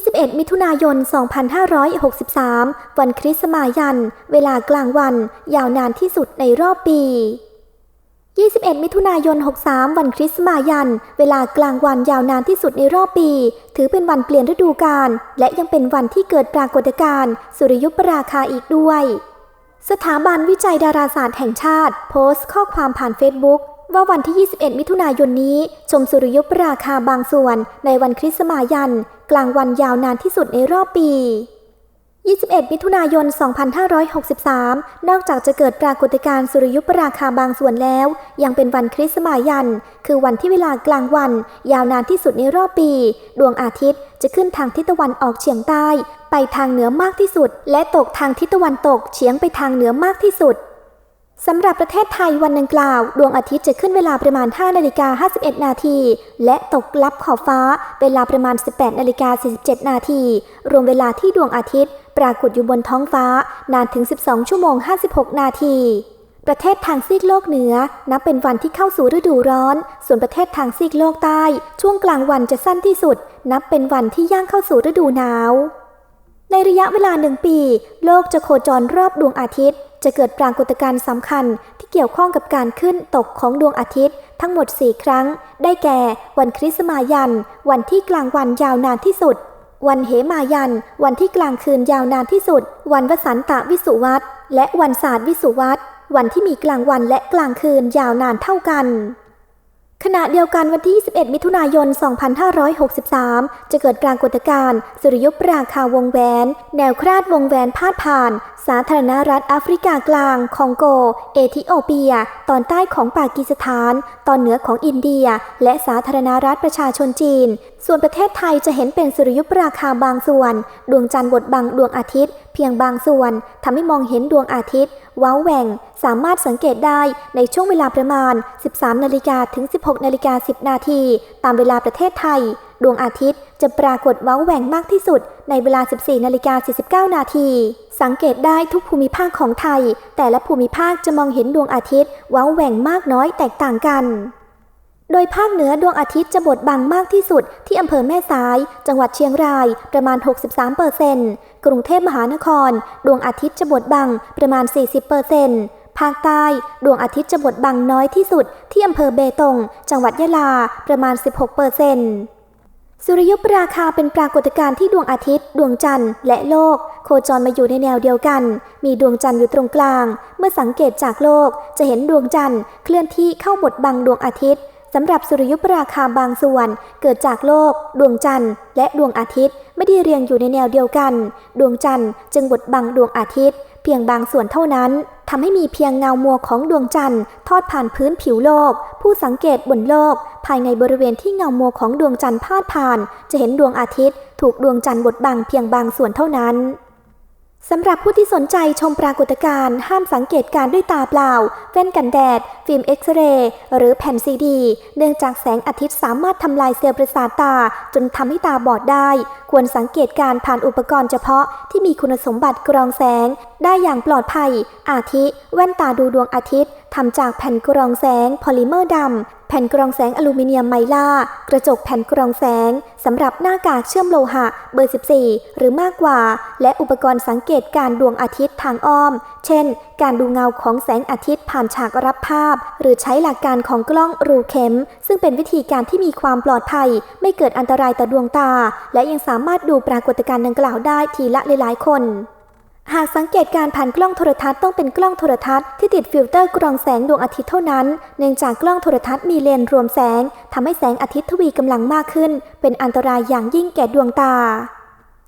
21 มิถุนายน 2563 วันคริสต์มายัน เวลากลางวัน ยาวนานที่สุดในรอบปี 21 มิถุนายน 63 วันคริสต์มายัน เวลากลางวันยาวนานที่สุดในรอบปี ถือเป็นวันเปลี่ยนฤดูกาล และยังเป็นวันที่เกิดปรากฏการณ์สุริยุปราคาอีกด้วย สถาบันวิจัยดาราศาสตร์แห่งชาติ โพสต์ข้อความผ่านเฟซบุ๊ก ว่าวันที่ 21 มิถุนายนนี้ ชมสุริยุปราคาบางส่วนในวันคริสต์มายัน กลางวันยาวนานที่สุดในรอบปี 21 มิถุนายน 2563 นอกจากจะเกิดปรากฏการณ์สุริยุปราคาบางส่วนแล้ว ยังเป็นวันคริสต์มายัน คือวันที่เวลากลางวัน ยาวนานที่สุดในรอบปี ดวงอาทิตย์จะขึ้นทางทิศตะวันออกเฉียงใต้ ไปทางเหนือมากที่สุด และตกทางทิศตะวันตกเฉียงไปทางเหนือมากที่สุด สำหรับประเทศไทยวันดังกล่าว ดวงอาทิตย์จะขึ้นเวลาประมาณ 5 นาฬิกา 51 นาที และตกลับขอบฟ้าเวลาประมาณ 18 นาฬิกา 47 นาที รวมเวลาที่ดวงอาทิตย์ ปรากฏอยู่บนท้องฟ้านานถึง 12 ชั่วโมง 56 นาที ประเทศทางซีกโลกเหนือ นับเป็นวันที่เข้าสู่ฤดูร้อน ส่วนประเทศทางซีกโลกใต้ ช่วงกลางวันจะสั้นที่สุด นับเป็นวันที่ย่างเข้าสู่ฤดูหนาวในระยะเวลาหนึ่งปี โลกจะโคจรรอบดวงอาทิตย์ จะเกิดปรากฏการณ์สำคัญที่เกี่ยวข้องกับการขึ้นตกของดวงอาทิตย์ทั้งหมด 4 ครั้ง ได้แก่ วันคริสต์มายัน วันที่กลางวันยาวนานที่สุด วันเหมายัน วันที่กลางคืนยาวนานที่สุด วันวสันตะวิสุวัตและวันศาสตร์วิสุวัตวันที่มีกลางวันและกลางคืนยาวนานเท่ากันขณะเดียวกันวันที่ 21 มิถุนายน 2563 จะเกิดปรากฏการณ์สุริยุปราคาวงแหวน แนวคราดวงแหวนพาดผ่าน สาธารณรัฐแอฟริกากลาง คองโก เอธิโอเปีย ตอนใต้ของปากีสถาน ตอนเหนือของอินเดีย และสาธารณรัฐประชาชนจีน ส่วนประเทศไทยจะเห็นเป็นสุริยุปราคาบางส่วน ดวงจันทร์บดบังดวงอาทิตย์ เพียงบางส่วนทำให้มองเห็นดวงอาทิตย์ ว้าวแหว่ง สามารถสังเกตได้ในช่วงเวลาประมาณ 13 นาฬิกาถึง 16 นาฬิกา 10 นาที ตามเวลาประเทศไทย ดวงอาทิตย์จะปรากฏว้าวแหว่งมากที่สุดในเวลา 14นาฬิกา49 นาที สังเกตได้ทุกภูมิภาคของไทย แต่ละภูมิภาคจะมองเห็นดวงอาทิตย์ว้าวแหว่งมากน้อยแตกต่างกัน โดยภาคเหนือดวงอาทิตย์จะบดบังมากที่สุดที่อำเภอแม่สาย จังหวัดเชียงรายประมาณ 63เปอร์เซนต์กรุงเทพมหานคร ดวงอาทิตย์จะบดบังประมาณ 40เปอร์เซนต์ภาคใต้ ดวงอาทิตย์จะบดบังน้อยที่สุดที่อำเภอเบตง จังหวัดยะลาประมาณ 16เปอร์เซนต์ สุริยุปราคาเป็นปรากฏการณ์ที่ดวงอาทิตย์ ดวงจันทร์ และโลก โคจรมาอยู่ในแนวเดียวกัน มีดวงจันทร์อยู่ตรงกลาง เมื่อสังเกตจากโลกจะเห็นดวงจันทร์เคลื่อนที่เข้าบดบังดวงอาทิตย์สำหรับสุริยุปราคาบางส่วน เกิดจากโลก ดวงจันทร์ และดวงอาทิตย์ไม่ได้เรียงอยู่ในแนวเดียวกัน ดวงจันทร์จึงบดบังดวงอาทิตย์ เพียงบางส่วนเท่านั้น ทำให้มีเพียงเงามัวของดวงจันทร์ ทอดผ่านพื้นผิวโลก ผู้สังเกตบนโลก ภายในบริเวณที่เงามัวของดวงจันทร์พาดผ่าน จะเห็นดวงอาทิตย์ ถูกดวงจันทร์บดบังเพียงบางส่วนเท่านั้น สำหรับผู้ที่สนใจชมปรากฏการณ์ห้ามสังเกตการด้วยตาเปล่าแว่นกันแดด ฟิล์มเอ็กซเรย์หรือแผ่นซีดี เนื่องจากแสงอาทิตย์สามารถทำลายเซลล์ประสาทตา จนทำให้ตาบอดได้ ควรสังเกตการผ่านอุปกรณ์เฉพาะที่มีคุณสมบัติกรองแสง ได้อย่างปลอดภัย อาทิ แว่นตาดูดวงอาทิตย์ทำจากแผ่นกรองแสงพอลิเมอร์ดำ แผ่นกรองแสงอลูมิเนียมไมล่า กระจกแผ่นกรองแสงสำหรับหน้ากากเชื่อมโลหะเบอร์ 14 หรือมากกว่า และอุปกรณ์สังเกตการดวงอาทิตย์ทางอ้อม เช่น การดูเงาของแสงอาทิตย์ผ่านฉากรับภาพ หรือใช้หลักการของกล้องรูเข็ม ซึ่งเป็นวิธีการที่มีความปลอดภัย ไม่เกิดอันตรายต่อดวงตา และยังสามารถดูปรากฏการณ์ดังกล่าวได้ทีละหลายๆคน หากสังเกตการผ่านกล้องโทรทัศน์ต้องเป็นกล้องโทรทัศน์ที่ติดฟิลเตอร์กรองแสงดวงอาทิตย์เท่านั้น เนื่องจากกล้องโทรทัศน์มีเลนส์รวมแสงทำให้แสงอาทิตย์ทวีกำลังมากขึ้น เป็นอันตรายอย่างยิ่งแก่ดวงตา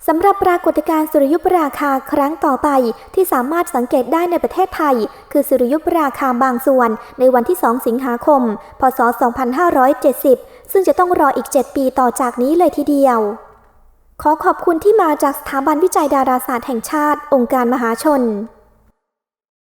สำหรับปรากฏการณ์สุริยุปราคาครั้งต่อไป ที่สามารถสังเกตได้ในประเทศไทย คือสุริยุปราคาบางส่วน ในวันที่ 2 สิงหาคม พศ 2570 ซึ่งจะต้องรออีก 7 ปีต่อจากนี้เลยทีเดียว ขอขอบคุณที่มาจากสถาบันวิจัยดาราศาสตร์แห่งชาติ องค์การมหาชน